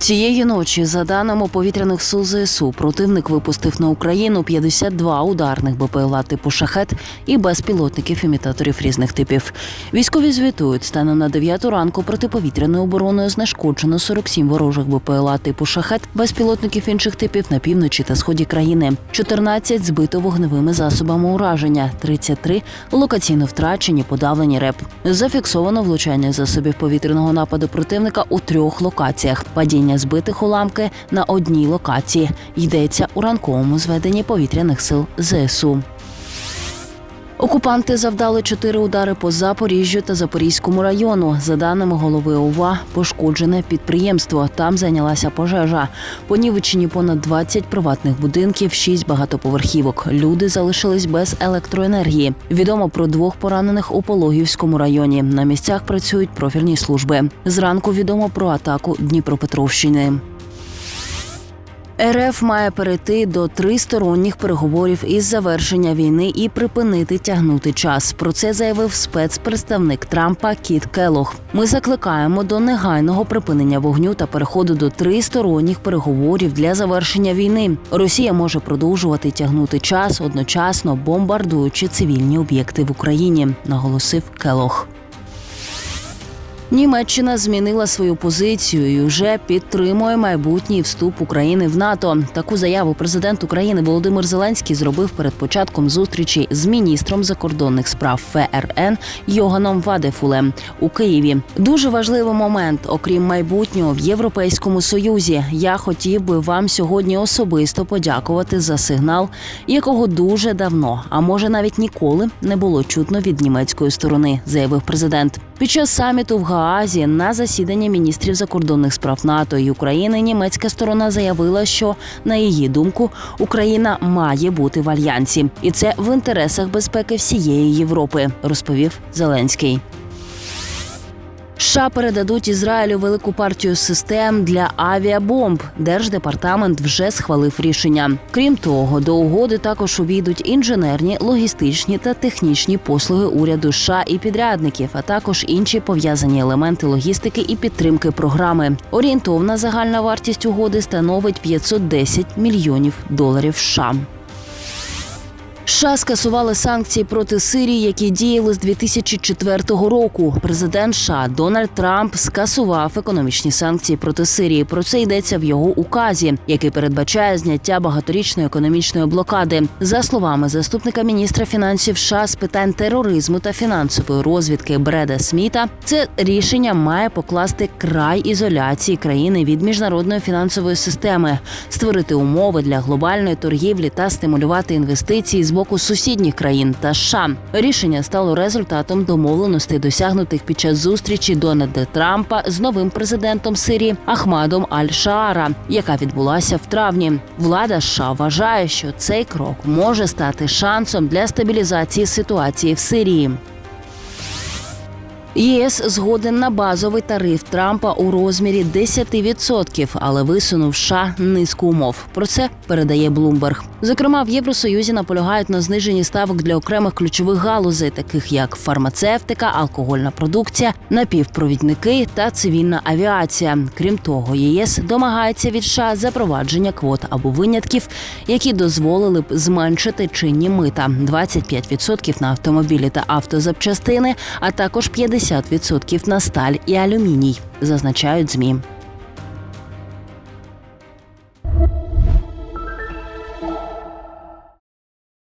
Цієї ночі, за даними повітряних сил ЗСУ, противник випустив на Україну 52 ударних БПЛА типу шахет і безпілотників імітаторів різних типів. Військові звітують, станом на 9 ранку протиповітряною обороною знешкоджено 47 ворожих БПЛА типу шахет, безпілотників інших типів на півночі та сході країни. 14 збито вогневими засобами ураження, 33 локаційно втрачені, подавлені РЕП. Зафіксовано влучання засобів повітряного нападу противника у трьох локаціях. Падіння збитих уламки на одній локації. Йдеться у ранковому зведенні повітряних сил ЗСУ. Окупанти завдали чотири удари по Запоріжжю та Запорізькому району. За даними голови ОВА, пошкоджене підприємство. Там зайнялася пожежа. Понівечені понад 20 приватних будинків, 6 багатоповерхівок. Люди залишились без електроенергії. Відомо про двох поранених у Пологівському районі. На місцях працюють профільні служби. Зранку відомо про атаку Дніпропетровщини. РФ має перейти до тристоронніх переговорів із завершення війни і припинити тягнути час. Про це заявив спецпредставник Трампа Кіт Келох. Ми закликаємо до негайного припинення вогню та переходу до тристоронніх переговорів для завершення війни. Росія може продовжувати тягнути час, одночасно бомбардуючи цивільні об'єкти в Україні, наголосив Келох. Німеччина змінила свою позицію і вже підтримує майбутній вступ України в НАТО. Таку заяву президент України Володимир Зеленський зробив перед початком зустрічі з міністром закордонних справ ФРН Йоганом Вадефулем у Києві. Дуже важливий момент, окрім майбутнього в Європейському Союзі. Я хотів би вам сьогодні особисто подякувати за сигнал, якого дуже давно, а може навіть ніколи не було чутно від німецької сторони, заявив президент. Під час саміту в Гаазі на засідання міністрів закордонних справ НАТО і України німецька сторона заявила, що на її думку Україна має бути в альянсі, і це в інтересах безпеки всієї Європи, розповів Зеленський. США передадуть Ізраїлю велику партію систем для авіабомб. Держдепартамент вже схвалив рішення. Крім того, до угоди також увійдуть інженерні, логістичні та технічні послуги уряду США і підрядників, а також інші пов'язані елементи логістики і підтримки програми. Орієнтовна загальна вартість угоди становить 510 мільйонів доларів. США. США скасували санкції проти Сирії, які діяли з 2004 року. Президент США Дональд Трамп скасував економічні санкції проти Сирії. Про це йдеться в його указі, який передбачає зняття багаторічної економічної блокади. За словами заступника міністра фінансів США з питань тероризму та фінансової розвідки Бреда Сміта, це рішення має покласти край ізоляції країни від міжнародної фінансової системи, створити умови для глобальної торгівлі та стимулювати інвестиції з боку сусідніх країн та США. Рішення стало результатом домовленостей, досягнутих під час зустрічі Дональда Трампа з новим президентом Сирії Ахмадом Аль-Шаара, яка відбулася в травні. Влада США вважає, що цей крок може стати шансом для стабілізації ситуації в Сирії. ЄС згоден на базовий тариф Трампа у розмірі 10%, але висунув США низку умов. Про це передає Блумберг. Зокрема, в Євросоюзі наполягають на зниженні ставок для окремих ключових галузей, таких як фармацевтика, алкогольна продукція, напівпровідники та цивільна авіація. Крім того, ЄС домагається від США запровадження квот або винятків, які дозволили б зменшити чинні мита 25% на автомобілі та автозапчастини, а також 50% на сталь і алюміній, зазначають змі.